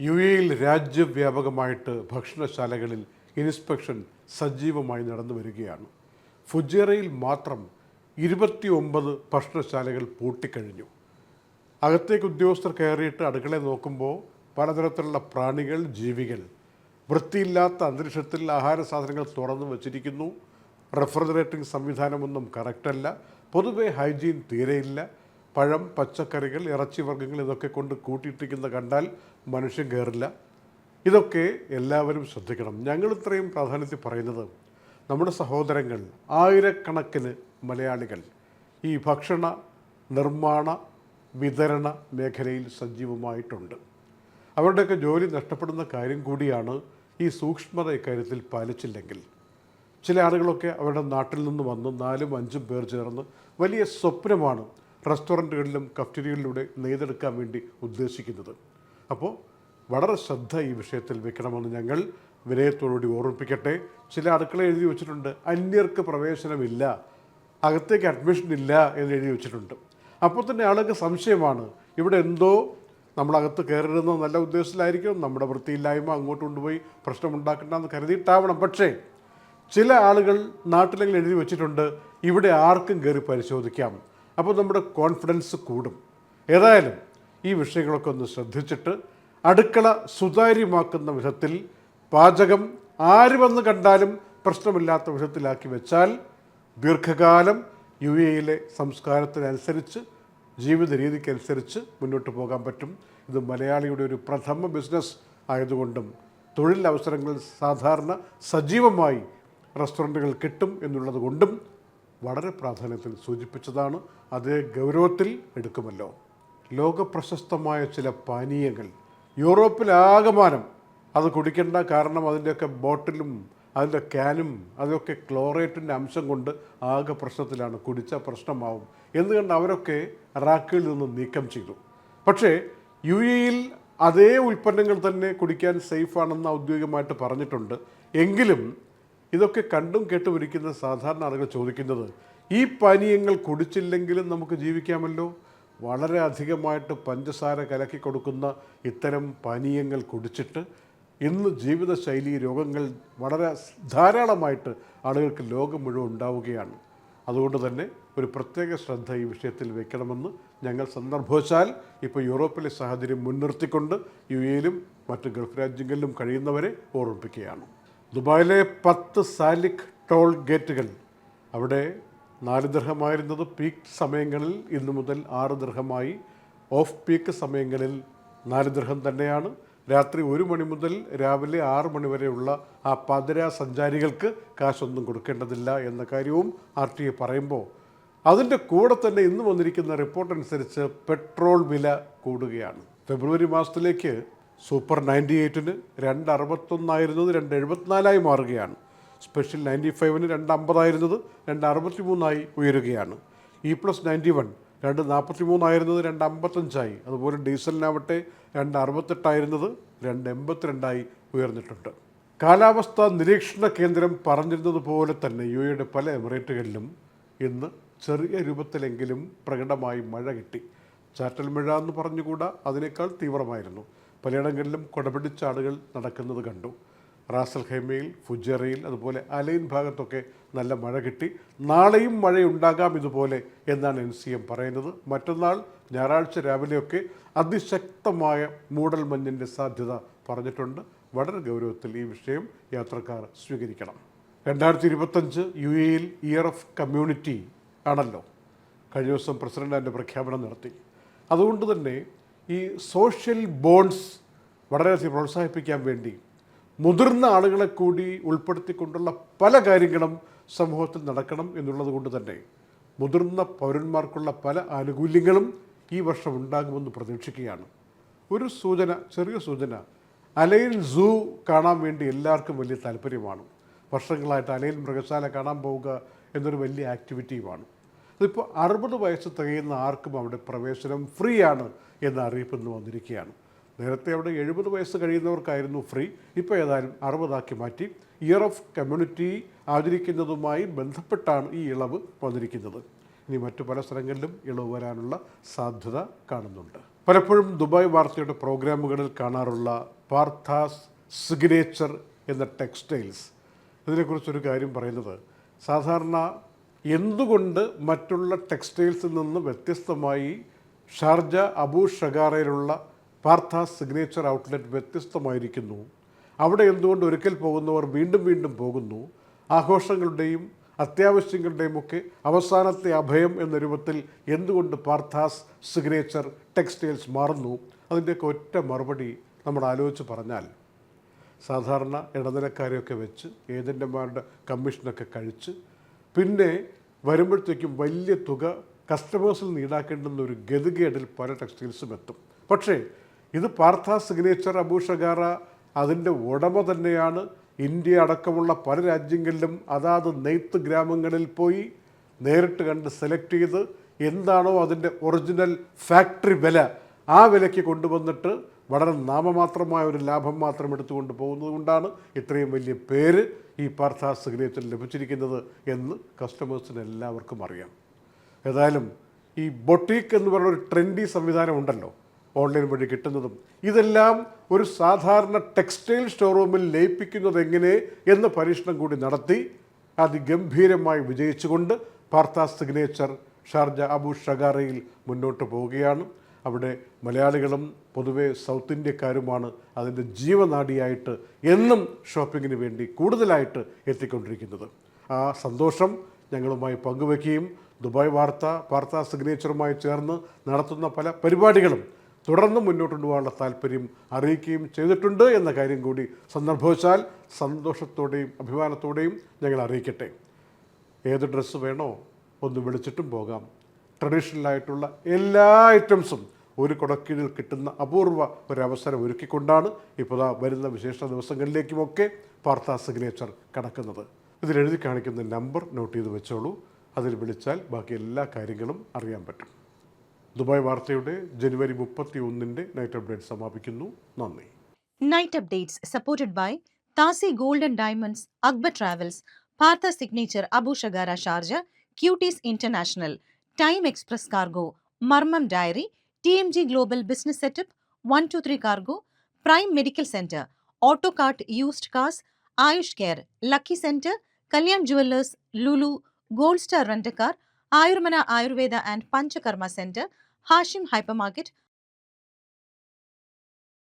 U എയിൽ രാജ്യവ്യാപകമായിട്ട് ഭക്ഷണശാലകളിൽ inspection സജീവമായി നടന്നു വരികയാണ്. ഫുജേറയിൽ മാത്രം ഇരുപത്തി ഒമ്പത് ഭക്ഷണശാലകൾ പൂട്ടിക്കഴിഞ്ഞു. അകത്തേക്ക് ഉദ്യോഗസ്ഥർ കയറിയിട്ട് അടുക്കളയെ നോക്കുമ്പോൾ പലതരത്തിലുള്ള പ്രാണികൾ ജീവികൾ വൃത്തിയില്ലാത്ത അന്തരീക്ഷത്തിൽ ആഹാര സാധനങ്ങൾ തുറന്നു വച്ചിരിക്കുന്നു. റെഫ്രിജറേറ്റിംഗ് സംവിധാനമൊന്നും കറക്റ്റല്ല. പൊതുവെ ഹൈജീൻ തീരെയില്ല. പഴം പച്ചക്കറികൾ ഇറച്ചി വർഗങ്ങൾ ഇതൊക്കെ കൊണ്ട് കൂട്ടിയിട്ടിരിക്കുന്ന കണ്ടാൽ മനുഷ്യൻ കയറില്ല ഇതൊക്കെ എല്ലാവരും ശ്രദ്ധിക്കണം. ഞങ്ങൾ ഇത്രയും പ്രാധാന്യത്തിൽ പറയുന്നത് നമ്മുടെ സഹോദരങ്ങൾ ആയിരക്കണക്കിന് മലയാളികൾ ഈ ഭക്ഷണ നിർമ്മാണ വിതരണ മേഖലയിൽ സജീവമായിട്ടുണ്ട്. അവരുടെയൊക്കെ ജോലി നഷ്ടപ്പെടുന്ന കാര്യം കൂടിയാണ് ഈ സൂക്ഷ്മത ഇക്കാര്യത്തിൽ പാലിച്ചില്ലെങ്കിൽ. ചില ആളുകളൊക്കെ അവരുടെ നാട്ടിൽ നിന്ന് വന്ന് നാലും അഞ്ചും പേർ ചേർന്ന് വലിയ സ്വപ്നമാണ് റെസ്റ്റോറന്റുകളിലും കഫ്റ്റീരിയകളിലൂടെ നെയ്തെടുക്കാൻ വേണ്ടി ഉദ്ദേശിക്കുന്നത്. അപ്പോൾ വളരെ ശ്രദ്ധ ഈ വിഷയത്തിൽ വെക്കണമെന്ന് ഞങ്ങൾ വിനയത്തോടുകൂടി ഓർമ്മിപ്പിക്കട്ടെ. ചില അടുക്കള എഴുതി വെച്ചിട്ടുണ്ട് അന്യർക്ക് പ്രവേശനമില്ല അകത്തേക്ക് അഡ്മിഷൻ ഇല്ല എന്ന് എഴുതി വെച്ചിട്ടുണ്ട്. അപ്പോൾ തന്നെ ആളുകൾക്ക് സംശയമാണ് ഇവിടെ എന്തോ നമ്മളകത്ത് കയറരുതെന്ന നല്ല ഉദ്ദേശത്തിലായിരിക്കും നമ്മുടെ വൃത്തിയില്ലായ്മ അങ്ങോട്ട് കൊണ്ടുപോയി പ്രശ്നമുണ്ടാക്കണ്ടെന്ന് കരുതിയിട്ടാവണം. പക്ഷേ ചില ആളുകൾ നാട്ടിലെങ്കിലും എഴുതി വെച്ചിട്ടുണ്ട് ഇവിടെ ആർക്കും കയറി പരിശോധിക്കാം. അപ്പോൾ നമ്മുടെ കോൺഫിഡൻസ് കൂടും. ഏതായാലും ഈ വിഷയങ്ങളൊക്കെ ഒന്ന് ശ്രദ്ധിച്ചിട്ട് അടുക്കള സുതാര്യമാക്കുന്ന വിധത്തിൽ പാചകം ആര് വന്ന് കണ്ടാലും പ്രശ്നമില്ലാത്ത വിധത്തിലാക്കി വെച്ചാൽ ദീർഘകാലം യു എയിലെ സംസ്കാരത്തിനനുസരിച്ച് ജീവിത രീതിക്കനുസരിച്ച് മുന്നോട്ട് പോകാൻ പറ്റും. ഇത് മലയാളിയുടെ ഒരു പ്രഥമ ബിസിനസ് ആയതുകൊണ്ടും തൊഴിലവസരങ്ങൾ സാധാരണ സജീവമായി റെസ്റ്റോറന്റുകൾ കിട്ടും എന്നുള്ളത് കൊണ്ടും വളരെ പ്രാധാന്യത്തിൽ സൂചിപ്പിച്ചതാണ് അതേ ഗൗരവത്തിൽ എടുക്കുമല്ലോ. ലോകപ്രശസ്തമായ ചില പാനീയങ്ങൾ യൂറോപ്പിലാകമാനം അത് കുടിക്കേണ്ട കാരണം അതിന്റെയൊക്കെ ബോട്ടിലും അതിന്റെ ക്യാനും അതൊക്കെ ക്ലോറേറ്റിന്റെ അംശം കൊണ്ട് ആകെ പ്രശ്നത്തിലാണ് കുടിച്ച പ്രശ്നമാവും എന്ന് കണ്ട് അവരൊക്കെ റാക്കിൽ നിന്ന് നീക്കം ചെയ്തു. പക്ഷേ യു എയിൽ അതേ ഉൽപ്പന്നങ്ങൾ തന്നെ കുടിക്കാൻ സേഫാണെന്ന് ഔദ്യോഗികമായിട്ട് പറഞ്ഞിട്ടുണ്ട്. എങ്കിലും ഇതൊക്കെ കണ്ടും കേട്ടും ഇരിക്കുന്ന സാധാരണ ആളുകൾ ചോദിക്കുന്നത് ഈ പാനീയങ്ങൾ കുടിച്ചില്ലെങ്കിലും നമുക്ക് ജീവിക്കാമല്ലോ? വളരെ അധികമായിട്ട് പഞ്ചസാര കലക്കി കൊടുക്കുന്ന ഇത്തരം പാനീയങ്ങൾ കുടിച്ചിട്ട് ഇന്ന് ജീവിതശൈലി രോഗങ്ങൾ വളരെ ധാരാളമായിട്ട് ആളുകൾക്ക് ലോകം മുഴുവൻ ഉണ്ടാവുകയാണ്. അതുകൊണ്ട് തന്നെ ഒരു പ്രത്യേക ശ്രദ്ധ ഈ വിഷയത്തിൽ വെക്കണമെന്ന് ഞങ്ങൾ സന്ദർഭവശാൽ ഇപ്പോൾ യൂറോപ്പിലെ സാഹചര്യം മുൻനിർത്തിക്കൊണ്ട് യു എയിലും മറ്റ് ഗൾഫ് രാജ്യങ്ങളിലും കഴിയുന്നവരെ ഓർമ്മിപ്പിക്കുകയാണ്. ദുബായിലെ പത്ത് സാലിക് ടോൾ ഗേറ്റുകൾ അവിടെ നാല് ദൃഹമായിരുന്നത് പീക്ക് സമയങ്ങളിൽ ഇന്നു മുതൽ ആറ് ദൃഹമായി ഓഫ് പീക്ക് സമയങ്ങളിൽ നാല് ദൃഹം തന്നെയാണ്. രാത്രി ഒരു മണി മുതൽ രാവിലെ ആറ് മണി വരെയുള്ള ആ പാതിര സഞ്ചാരികൾക്ക് കാശൊന്നും കൊടുക്കേണ്ടതില്ല എന്ന കാര്യവും ആർ ടി ഐ പറയുമ്പോൾ. അതിന്റെ കൂടെ തന്നെ ഇന്ന് വന്നിരിക്കുന്ന റിപ്പോർട്ട് അനുസരിച്ച് പെട്രോൾ വില കൂടുകയാണ്. ഫെബ്രുവരി മാസത്തിലേക്ക് സൂപ്പർ നയന്റി എയ്റ്റിന് രണ്ട് അറുപത്തൊന്നായിരുന്നത് രണ്ട് എഴുപത്തിനാലായി മാറുകയാണ്. സ്പെഷ്യൽ നയന്റി ഫൈവിന് രണ്ട് അമ്പതായിരുന്നത് രണ്ട് അറുപത്തി മൂന്നായി ഉയരുകയാണ്. ഇ പ്ലസ് നയന്റി വൺ രണ്ട് നാൽപ്പത്തി മൂന്നായിരുന്നത് രണ്ട് അമ്പത്തഞ്ചായി അതുപോലെ ഡീസലിനാവട്ടെ രണ്ട് അറുപത്തെട്ടായിരുന്നത് രണ്ട് എൺപത്തിരണ്ടായി ഉയർന്നിട്ടുണ്ട്. കാലാവസ്ഥാ നിരീക്ഷണ കേന്ദ്രം പറഞ്ഞിരുന്നത് പോലെ തന്നെ യു എയുടെ പല എമിറേറ്റുകളിലും ഇന്ന് ചെറിയ രൂപത്തിലെങ്കിലും പ്രകടമായി മഴ കിട്ടി. ചാറ്റൽ മഴ എന്ന് പറഞ്ഞുകൂടാ അതിനേക്കാൾ തീവ്രമായിരുന്നു. പലയിടങ്ങളിലും കൊടപിടിച്ച ആളുകൾ നടക്കുന്നത് കണ്ടു. റാസൽ ഖൈമയിൽ ഫുജറയിൽ അതുപോലെ അലൈൻ ഭാഗത്തൊക്കെ നല്ല മഴ കിട്ടി. നാളെയും മഴയുണ്ടാകാം ഇതുപോലെ എന്നാണ് എൻ സി എം പറയുന്നത്. മറ്റന്നാൾ ഞായറാഴ്ച രാവിലെയൊക്കെ അതിശക്തമായ മൂടൽമഞ്ഞിന്റെ സാധ്യത പറഞ്ഞിട്ടുണ്ട്. വളരെ ഗൗരവത്തിൽ ഈ വിഷയം യാത്രക്കാർ സ്വീകരിക്കണം. രണ്ടായിരത്തി ഇരുപത്തഞ്ച് യു എയിൽ ഇയർ ഓഫ് കമ്മ്യൂണിറ്റി ആണല്ലോ. കഴിഞ്ഞ ദിവസം പ്രസിഡന്റ് അതിന്റെ പ്രഖ്യാപനം നടത്തി. അതുകൊണ്ട് തന്നെ ഈ സോഷ്യൽ ബോൺസ് വളരെയധികം പ്രോത്സാഹിപ്പിക്കാൻ വേണ്ടി മുതിർന്ന ആളുകളെ കൂടി ഉൾപ്പെടുത്തിക്കൊണ്ടുള്ള പല കാര്യങ്ങളും സമൂഹത്തിൽ നടക്കണം എന്നുള്ളത് കൊണ്ട് തന്നെ മുതിർന്ന പൗരന്മാർക്കുള്ള പല ആനുകൂല്യങ്ങളും ഈ വർഷം ഉണ്ടാകുമെന്ന് പ്രതീക്ഷിക്കുകയാണ്. ഒരു സൂചന ചെറിയ സൂചന. അലൈൻ സൂ കാണാൻ വേണ്ടി എല്ലാവർക്കും വലിയ താല്പര്യമാണ്. വർഷങ്ങളായിട്ട് അലൈൻ മൃഗശാല കാണാൻ പോവുക എന്നൊരു വലിയ ആക്ടിവിറ്റിയുമാണ് അതിപ്പോൾ അറുപത് വയസ്സ് തികയുന്ന ആർക്കും അവിടെ പ്രവേശനം ഫ്രീ ആണ് എന്ന അറിയിപ്പ് ഇന്ന് വന്നിരിക്കുകയാണ്. നേരത്തെ അവിടെ എഴുപത് വയസ്സ് കഴിയുന്നവർക്കായിരുന്നു ഫ്രീ. ഇപ്പോൾ ഏതായാലും അറുപതാക്കി മാറ്റി. ഇയർ ഓഫ് കമ്മ്യൂണിറ്റി ആചരിക്കുന്നതുമായി ബന്ധപ്പെട്ടാണ് ഈ ഇളവ് വന്നിരിക്കുന്നത്. ഇനി മറ്റു പല സ്ഥലങ്ങളിലും ഇളവ് വരാനുള്ള സാധ്യത കാണുന്നുണ്ട്. പലപ്പോഴും ദുബായ് വാർത്തയുടെ പ്രോഗ്രാമുകളിൽ കാണാറുള്ള പാർത്ഥാസ് സിഗ്നേച്ചർ എന്ന ടെക്സ്റ്റൈൽസ്. ഇതിനെക്കുറിച്ചൊരു കാര്യം പറയുന്നത് സാധാരണ എന്തുകൊണ്ട് മറ്റുള്ള ടെക്സ്റ്റൈൽസിൽ നിന്ന് വ്യത്യസ്തമായി ഷാർജ അബൂ ഷഗാറയിലുള്ള പാർത്ഥ സിഗ്നേച്ചർ ഔട്ട്ലെറ്റ് വ്യത്യസ്തമായിരിക്കുന്നു? അവിടെ എന്തുകൊണ്ട് ഒരിക്കൽ പോകുന്നവർ വീണ്ടും വീണ്ടും പോകുന്നു? ആഘോഷങ്ങളുടെയും അത്യാവശ്യങ്ങളുടെയും ഒക്കെ അവസാനത്തെ അഭയം എന്ന രൂപത്തിൽ എന്തുകൊണ്ട് പാർത്ഥാസ് സിഗ്നേച്ചർ ടെക്സ്റ്റൈൽസ് മാറുന്നു? അതിന്റെയൊക്കെ ഒറ്റ മറുപടി നമ്മൾ ആലോചിച്ച് പറഞ്ഞാൽ സാധാരണ ഇടനിലക്കാരെയൊക്കെ വെച്ച് ഏജന്റുമാരുടെ കമ്മീഷനൊക്കെ കഴിച്ച് പിന്നെ വരുമ്പോഴത്തേക്കും വലിയ തുക കസ്റ്റമേഴ്സിൽ നിന്ന് ഈടാക്കേണ്ടുന്ന ഒരു ഗതികേടിൽ പല ടെക്സ്റ്റൈൽസും എത്തും. പക്ഷേ ഇത് പാർത്ഥ സിഗ്നേച്ചർ അബൂഷഗാറ അതിന്റെ ഉടമ തന്നെയാണ്. ഇന്ത്യ അടക്കമുള്ള പല രാജ്യങ്ങളിലും അതാത് നെയ്ത്ത് ഗ്രാമങ്ങളിൽ പോയി നേരിട്ട് കണ്ട് സെലക്ട് ചെയ്ത് എന്താണോ അതിന്റെ ഒറിജിനൽ ഫാക്ടറി വില ആ വിലയ്ക്ക് കൊണ്ടുവന്നിട്ട് വളരെ നാമമാത്രമായ ഒരു ലാഭം മാത്രം എടുത്തുകൊണ്ട് പോകുന്നത് കൊണ്ടാണ് ഇത്രയും വലിയ പേര് ഈ പാർത്ഥ സിഗ്നേച്ചർ ലഭിച്ചിരിക്കുന്നത് എന്ന് കസ്റ്റമേഴ്സിന് എല്ലാവർക്കും അറിയാം. ഏതായാലും ഈ ബൊട്ടീക്ക് എന്ന് പറയുന്ന ഒരു ട്രെൻഡി സംവിധാനം ഉണ്ടല്ലോ ഓൺലൈൻ വഴി കിട്ടുന്നതും. ഇതെല്ലാം ഒരു സാധാരണ ടെക്സ്റ്റൈൽ സ്റ്റോർ റൂമിൽ ലയിപ്പിക്കുന്നത് എങ്ങനെ എന്ന പരീക്ഷണം കൂടി നടത്തി അതിഗംഭീരമായി വിജയിച്ചുകൊണ്ട് പാർത്ത സിഗ്നേച്ചർ ഷാർജ അബു ഷഗാറയിൽ മുന്നോട്ട് പോവുകയാണ്. അവിടെ മലയാളികളും പൊതുവെ സൗത്ത് ഇന്ത്യക്കാരുമാണ് അതിന്റെ ജീവനാടിയായിട്ട് എന്നും ഷോപ്പിങ്ങിന് വേണ്ടി കൂടുതലായിട്ട് എത്തിക്കൊണ്ടിരിക്കുന്നത്. ആ സന്തോഷം ഞങ്ങളുമായി പങ്കുവയ്ക്കുകയും ദുബായ് വാർത്ത വാർത്താ സിഗ്നേച്ചറുമായി ചേർന്ന് നടത്തുന്ന പല പരിപാടികളും തുടർന്ന് മുന്നോട്ട് കൊണ്ടുപോകാനുള്ള താല്പര്യം അറിയിക്കുകയും ചെയ്തിട്ടുണ്ട് എന്ന കാര്യം കൂടി സന്ദർഭവശാൽ സന്തോഷത്തോടെയും അഭിമാനത്തോടെയും ഞങ്ങൾ അറിയിക്കട്ടെ. ഏത് ഡ്രസ്സ് വേണോ ഒന്ന് വിളിച്ചിട്ടും പോകാം. ട്രഡീഷണൽ ആയിട്ടുള്ള എല്ലാ ഐറ്റംസും ഒരു കുടക്കീഴിൽ കിട്ടുന്ന അപൂർവ ഒരവസരം ഒരുക്കിക്കൊണ്ടാണ് ഇപ്പോൾ വരുന്ന വിശേഷ ദിവസങ്ങളിലേക്കുമൊക്കെ വാർത്താ സിഗ്നേച്ചർ കടക്കുന്നത്. ഇതിൽ എഴുതി കാണിക്കുന്ന നമ്പർ നോട്ട് ചെയ്ത് വെച്ചോളൂ. അതിൽ വിളിച്ചാൽ ബാക്കി എല്ലാ കാര്യങ്ങളും അറിയാൻ പറ്റും. ദുബായ് വാർത്തയുടെ ജനുവരി മുപ്പത്തി ഒന്നിന്റെ നൈറ്റ് അപ്ഡേറ്റ് സമാപിക്കുന്നു. നന്ദി. Night updates supported by Thasi golden diamonds Akbar travels Partha signature Abu Shagara Sharjah cuties international time express cargo മർമം Diary, TMG Global Business Setup, 123 Cargo, Prime Medical Center, Autocart Used Cars, Ayush Care, Lucky Center, Kalyan Jewelers, Lulu, Gold Star Rent a Car, Ayurmana Ayurveda and Panchakarma Center, Hashim Hypermarket,